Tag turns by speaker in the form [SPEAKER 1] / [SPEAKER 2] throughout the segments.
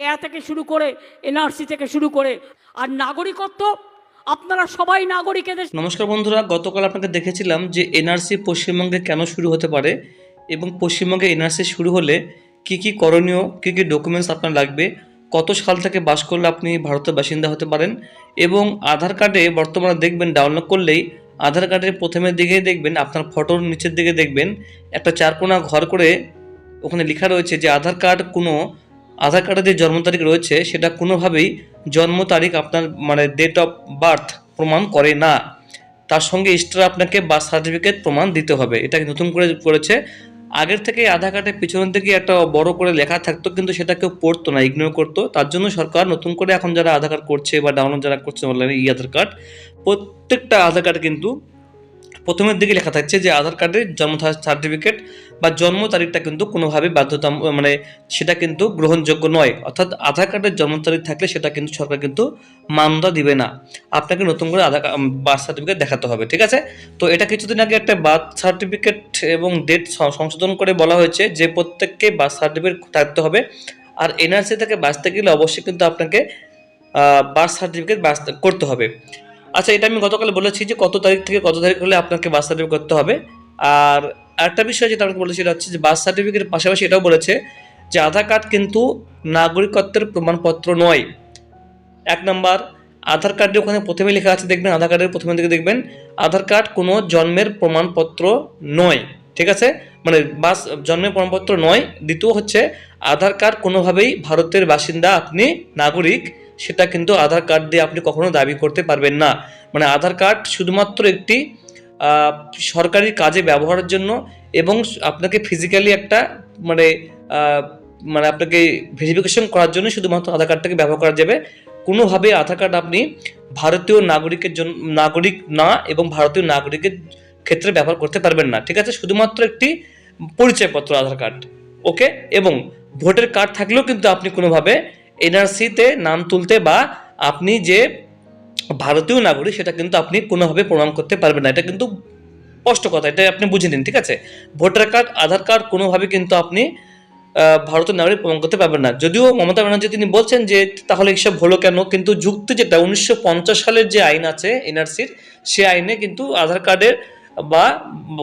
[SPEAKER 1] এ থেকে শুরু করে এনআরসি থেকে শুরু করে আর নাগরিকত্ব, আপনারা সবাই নাগরিক
[SPEAKER 2] নমস্কার বন্ধুরা, গতকাল আপনাকে দেখেছিলাম যে এনআরসি পশ্চিমবঙ্গে কেন শুরু হতে পারে এবং পশ্চিমবঙ্গে এনআরসি শুরু হলে কি কি করণীয়, কি কি ডকুমেন্টস আপনার লাগবে, কত সাল থেকে বাস করলে আপনি ভারতের বাসিন্দা হতে পারেন এবং আধার কার্ডে বর্তমানে দেখবেন ডাউনলোড করলেই আধার কার্ডের প্রথমের দিকে দেখবেন, আপনার ফটোর নিচের দিকে দেখবেন, একটা চারকোনা ঘর করে ওখানে লেখা রয়েছে যে আধার কার্ড কোনো আধার কার্ডের যে জন্ম তারিখ রয়েছে, সেটা কোনোভাবেই জন্ম তারিখ আপনার মানে ডেট অফ বার্থ প্রমাণ করে না। তার সঙ্গে এক্সট্রা আপনাকে বার্থ সার্টিফিকেট প্রমাণ দিতে হবে। এটা নতুন করে করেছে। আগের থেকে আধার কার্ডের পিছনের দিকে একটা বড় করে লেখা থাকতো, কিন্তু সেটা কেউ পড়তো না ইগনোর করতো। তার জন্য সরকার নতুন করে এখন যারা আধার কার্ড করছে বা ডাউনলোড যারা করছে অনলাইনে ই আধার কার্ড, প্রত্যেকটা আধার কার্ড কিন্তু প্রথমের দিকে লেখা থাকছে যে আধার কার্ডের জন্ম সার্টিফিকেট বা জন্ম তারিখটা কিন্তু কোনোভাবে বাধ্যতা মানে সেটা কিন্তু গ্রহণযোগ্য নয়। অর্থাৎ আধার কার্ডের জন্ম তারিখ থাকলে সেটা কিন্তু সরকার কিন্তু মান্যতা দিবে না। আপনাকে নতুন করে আধার বার্থ সার্টিফিকেট দেখাতে হবে, ঠিক আছে? তো এটা কিছুদিন আগে একটা বার্থ সার্টিফিকেট এবং ডেট সংশোধন করে বলা হয়েছে যে প্রত্যেককে বার্থ সার্টিফিকেট থাকতে হবে। আর এনআরসি থেকে বাঁচতে গেলে অবশ্যই কিন্তু আপনাকে বার্থ সার্টিফিকেট বাঁচতে করতে হবে। আচ্ছা এটা আমি গতকাল বলেছি যে কত তারিখ থেকে কত তারিখ হলে আপনাকে বার্থ সার্টিফিকেট করতে হবে। আর একটা বিষয় যেটা আমাকে বলেছে সেটা হচ্ছে যে বার্থ সার্টিফিকেটের পাশাপাশি এটাও বলেছে যে আধার কার্ড কিন্তু নাগরিকত্বের প্রমাণপত্র নয়। এক নম্বর, আধার কার্ডে ওখানে প্রথমে লেখা আছে দেখবেন, আধার কার্ডের প্রথমে দিকে দেখবেন, আধার কার্ড কোনো জন্মের প্রমাণপত্র নয়, ঠিক আছে? মানে বাস, জন্মের প্রমাণপত্র নয়, দ্বিতীয় হচ্ছে আধার কার্ড কোনোভাবেই ভারতের বাসিন্দা, আপনি নাগরিক সেটা কিন্তু আধার কার্ড দিয়ে আপনি কখনো দাবি করতে পারবেন না। মানে আধার কার্ড শুধুমাত্র একটি সরকারি কাজে ব্যবহারের জন্য এবং আপনাকে ফিজিক্যালি একটা মানে মানে আপনাকে ভেরিফিকেশন করার জন্য শুধুমাত্র আধার কার্ডটাকে ব্যবহার করা যাবে। কোনোভাবে আধার কার্ড আপনি ভারতীয় নাগরিকের জন্য নাগরিক না এবং ভারতীয় নাগরিকের ক্ষেত্রে ব্যবহার করতে পারবেন না। ঠিক আছে? শুধুমাত্র একটি পরিচয়পত্র আধার কার্ড। ওকে? এবং ভোটের কার্ড থাকলেও কিন্তু আপনি কোনোভাবে এনআরসিতে নাম তুলতে বা আপনি যে ভারতীয় নাগরিক, সেটা কিন্তু আপনি কোনোভাবে প্রমাণ করতে পারবেন না। এটা কিন্তু স্পষ্ট কথা, এটা আপনি বুঝে নিন, ঠিক আছে? ভোটার কার্ড, আধার কার্ড কোনোভাবে কিন্তু আপনি ভারতের নাগরিক প্রমাণ করতে পারবেন না। যদিও মমতা ব্যানার্জি তিনি বলছেন যে, তাহলে এসব হলো কেন? কিন্তু যুক্তি যেটা, উনিশশো পঞ্চাশ সালের যে আইন আছে এনআরসির সে আইনে কিন্তু আধার কার্ডের বা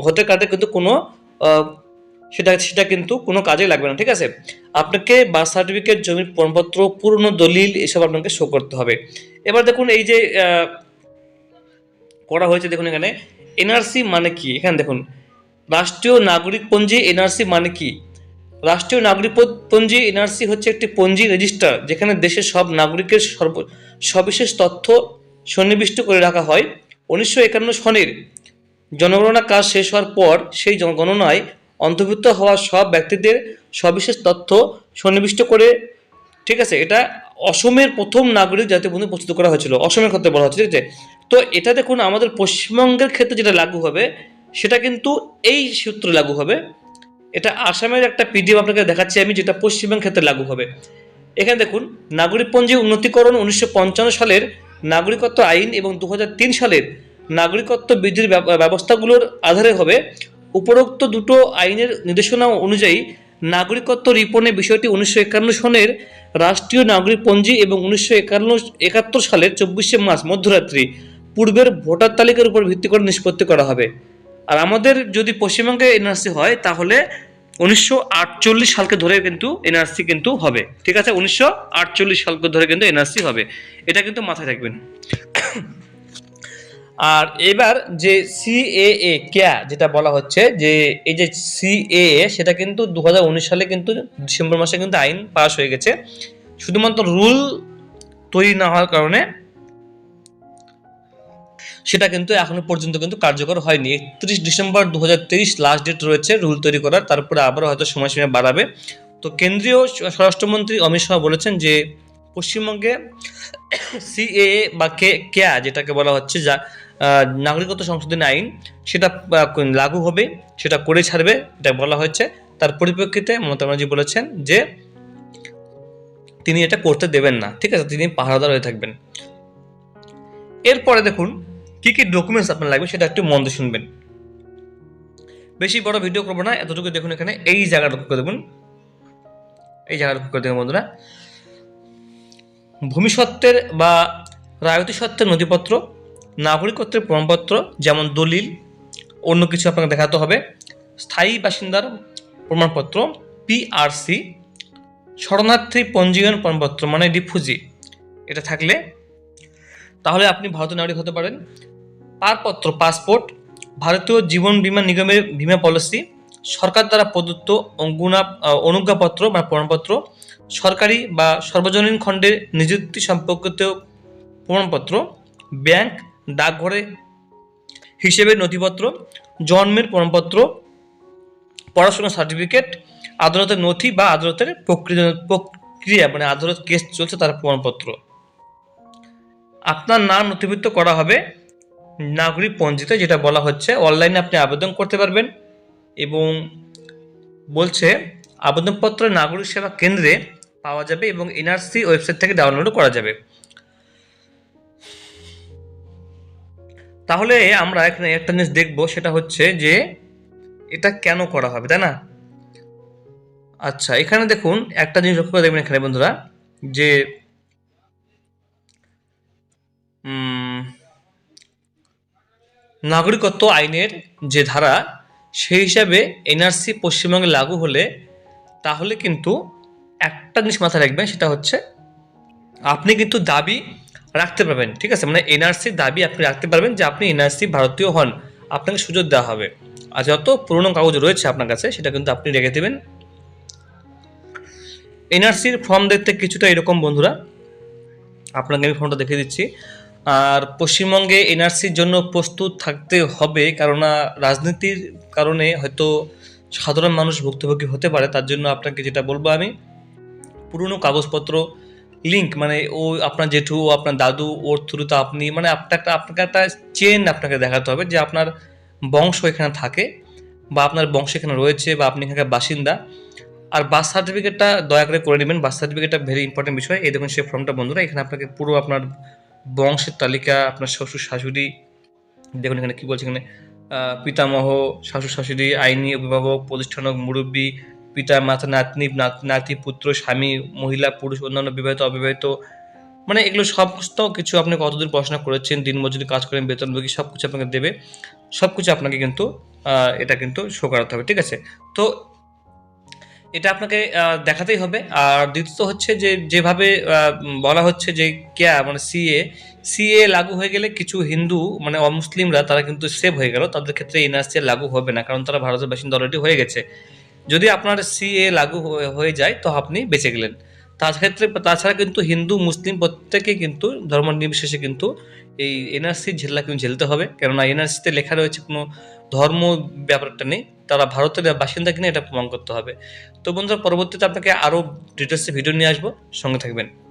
[SPEAKER 2] ভোটার কার্ডের কিন্তু কোনো সেটা সেটা কিন্তু কোনো কাজে লাগবে না, ঠিক আছে? আপনাকে বার্থ সার্টিফিকেট জমির প্রমাণপত্র, পুরনো দলিল এসব আপনাকে শো করতে হবে। এবার দেখুন এই যে করা হয়েছে দেখুন এখানে এনআরসি মানে কি? এখানে দেখুন, রাষ্ট্রীয় নাগরিক পঞ্জি এনআরসি মানে কি? রাষ্ট্রীয় নাগরিক পঞ্জি এনআরসি হচ্ছে একটি পঞ্জি রেজিস্টার যেখানে দেশের সব নাগরিকের সর্ব, সবিশেষ তথ্য সন্নিবিষ্ট করে রাখা হয়। উনিশশো একান্ন সনের জনগণনা কাজ শেষ হওয়ার পর সেই জন- গণনায় অন্তর্ভুক্ত হওয়া সব ব্যক্তিদের সবিশেষ তথ্য সন্নিবিষ্ট করে, ঠিক আছে? এটা অসমের প্রথম নাগরিক জাতীয় বন্ধু প্রস্তুত করা হয়েছিল, অসমের ক্ষেত্রে বলা হচ্ছে ঠিক আছে? তো এটা দেখুন, আমাদের পশ্চিমবঙ্গের ক্ষেত্রে যেটা লাগু হবে, সেটা কিন্তু এই সূত্রে লাগু হবে। এটা আসামের একটা পিডিএফ আপনাকে দেখাচ্ছি আমি, যেটা পশ্চিমবঙ্গের ক্ষেত্রে লাগু হবে। এখানে দেখুন নাগরিকপঞ্জি উন্নতিকরণ উনিশশো পঞ্চান্ন সালের নাগরিকত্ব আইন এবং দু হাজার তিন সালের নাগরিকত্ব বৃদ্ধির ব্যব- ব্যবস্থাগুলোর আধারে হবে উপরোক্ত দুটো আইনের নির্দেশনা অনুযায়ী নাগরিকত্ব রিপনের বিষয়টি উনিশশো একান্ন সনের রাষ্ট্রীয় নাগরিক পঞ্জি এবং উনিশশো একান্ন, একাত্তর সালের চব্বিশে মার্চ মধ্যরাত্রি পূর্বের ভোটার তালিকার উপর ভিত্তি করে নিষ্পত্তি করা হবে। আর আমাদের যদি পশ্চিমবঙ্গে এনআরসি হয়, তাহলে উনিশশো আটচল্লিশ সালকে ধরে কিন্তু এনআরসি কিন্তু হবে। ঠিক আছে? উনিশশো আটচল্লিশ সালকে ধরে কিন্তু এনআরসি হবে। এটা কিন্তু মাথায় রাখবেন। আর এবার যে সিএএ ক্যা যেটা বলা হচ্ছে, যে এই যে সিএএ সেটা কিন্তু দুহাজার উনিশ সালে কিন্তু ডিসেম্বর মাসে কিন্তু আইন পাস হয়ে গেছে। শুধুমাত্র রুল তৈরি না হওয়ার কারণে সেটা কিন্তু এখনও পর্যন্ত কিন্তু কার্যকর হয়নি। একত্রিশ ডিসেম্বর দু হাজার তেইশ লাস্ট ডেট রয়েছে রুল তৈরি করার, তারপরে আবারও হয়তো সময়সীমা বাড়াবে। তো কেন্দ্রীয় স্বরাষ্ট্রমন্ত্রী অমিত শাহ বলেছেন যে পশ্চিমবঙ্গে সিএএ বা কে কেয়া যেটাকে বলা হচ্ছে, যা নাগরিকত্ব সংশোধনী আইন, সেটা লাগু হবে, সেটা করে ছাড়বে, এটা বলা হয়েছে। তার পরিপ্রেক্ষিতে মমতা ব্যানার্জি বলেছেন যে, তিনি এটা করতে দেবেন না, ঠিক আছে? তিনি পাহারাদার হয়ে থাকবেন। এরপরে দেখুন, কি কি ডকুমেন্টস আপনার লাগবে সেটা একটু মন্দ শুনবেন। বেশি বড় ভিডিও করব না, এতটুকু দেখুন এখানে, এই জায়গাটা করে দেখুন। এই জায়গাটা করে দেখুন বন্ধুরা। ভূমিসত্ত্বের বা রায়তী সত্ত্বের নথিপত্র নাগরিকত্বের প্রমাণপত্র, যেমন দলিল, অন্য কিছু আপনাকে দেখাতে হবে। স্থায়ী বাসিন্দার প্রমাণপত্র পিআরসি শরণার্থী পঞ্জীয়ন প্রমাণপত্র মানে ডিফুজি এটা থাকলে। তাহলে আপনি ভারতীয় নাগরিক হতে পারেন। পারপত্র, পাসপোর্ট, ভারতীয় জীবন বিমা নিগমের বিমা পলিসি, সরকার দ্বারা প্রদত্ত অঙ্গুনা অনুজ্ঞাপত্র বা প্রমাণপত্র, সরকারি বা সর্বজনীন খণ্ডের নিযুক্তি সম্পর্কিত প্রমাণপত্র, ব্যাংক ডাকঘরে হিসেবে নথিপত্র, জন্মের প্রমাণপত্র, পড়াশোনার সার্টিফিকেট, আদালতের নথি বা আদালতের প্রক্রিয়া প্রক্রিয়া মানে আদালত কেস চলছে তার প্রমাণপত্র। আপনার নাম নথিভুক্ত করা হবে নাগরিক পঞ্জিতে, যেটা বলা হচ্ছে অনলাইনে আপনি আবেদন করতে পারবেন এবং বলছে আবেদনপত্র নাগরিক সেবা কেন্দ্রে পাওয়া যাবে এবং এনআরসি ওয়েবসাইট থেকে ডাউনলোড করা যাবে। তাহলে আমরা এখানে একটা জিনিস দেখব, সেটা হচ্ছে যে এটা কেন করা হবে, তাই না? আচ্ছা এখানে দেখুন একটা জিনিস লক্ষ্য করে দেখবেন এখানে বন্ধুরা, যে নাগরিকত্ব আইনের যে ধারা, সেই হিসাবে এনআরসি পশ্চিমবঙ্গে লাগু হলে তাহলে কিন্তু একটা জিনিস মাথায় রাখবেন, সেটা হচ্ছে আপনি কিন্তু দাবি রাখতে পারবেন, ঠিক আছে? মানে এনআরসি দাবি আপনি রাখতে পারবেন যে আপনি এনআরসি ভারতীয় হন, আপনাকে সুযোগ দেওয়া হবে। আর যত পুরনো কাগজ রয়েছে আপনার কাছে, সেটা কিন্তু আপনি রেখে দেবেন। এনআরসির ফর্ম দেখতে কিছুটা এরকম, বন্ধুরা। আপনাকে আমি ফর্মটা দেখে দিচ্ছি। আর পশ্চিমবঙ্গে এনআরসির জন্য প্রস্তুত থাকতে হবে, কেননা রাজনীতির কারণে হয়তো সাধারণ মানুষ ভুক্তভোগী হতে পারে। তার জন্য আপনাকে যেটা বলব আমি, পুরনো কাগজপত্র লিঙ্ক মানে ও আপনার জেঠু, ও আপনার দাদু, ওর থ্রুতে আপনি মানে আপনার একটা আপনাকে একটা চেন আপনাকে দেখাতে হবে যে আপনার বংশ এখানে থাকে বা আপনার বংশ এখানে রয়েছে বা আপনি এখানকার বাসিন্দা। আর বার্থ সার্টিফিকেটটা দয়া করে করে নেবেন। বার্থ সার্টিফিকেটটা ভেরি ইম্পর্টেন্ট বিষয়। এই দেখুন সেই ফর্মটা বন্ধুরা, এখানে আপনাকে পুরো আপনার বংশের তালিকা, আপনার শ্বশুর, শাশুড়ি, দেখুন এখানে কী বলছে এখানে পিতামহ, শাশুড়, শাশুড়ি, আইনি অভিভাবক, প্রতিষ্ঠানক, মুরব্বী পিতা মাতা, নাতনি, নাত- পুত্র স্বামী, মহিলা, পুরুষ, অন্যান্য বিবাহিত, অবিবাহিত মানে এগুলো সমস্ত কিছু আপনি কতদিন পড়াশোনা করেছেন, দিন মজুরি, কাজ করেন বেতনভোগী সব কিছু আপনাকে দেবে, সব কিছু আপনাকে কিন্তু এটা কিন্তু শো করাতে হবে, ঠিক আছে? তো এটা আপনাকে দেখাতেই হবে, আর দ্বিতীয়ত হচ্ছে যে, যেভাবে বলা হচ্ছে যে, ক্যা মানে সিএ সিএ লাগু হয়ে গেলে কিছু হিন্দু মানে অমুসলিমরা তারা কিন্তু সেভ হয়ে গেল, তাদের ক্ষেত্রে এনআরসি লাগু হবে না, কারণ তারা ভারতের বাসিন্দা অলরেডি হয়ে গেছে। যদি আপনার সি এ লাগু হয়ে- যায়, তো আপনি বেঁচে গেলেন। তার ক্ষেত্রে তাছাড়া কিন্তু হিন্দু, মুসলিম প্রত্যেকে কিন্তু ধর্ম নির্বিশেষে কিন্তু এই এনআরসি ঝেলা কিন্তু ঝেলতে হবে। কেননা এনআরসিতে লেখা রয়েছে কোনো ধর্ম ব্যাপারটা নেই। তারা ভারতের বাসিন্দা কিনা এটা প্রমাণ করতে হবে। তো বন্ধুরা, পরবর্তীতে আপনাকে আরও ডিটেলসে ভিডিও নিয়ে আসব। সঙ্গে থাকবেন।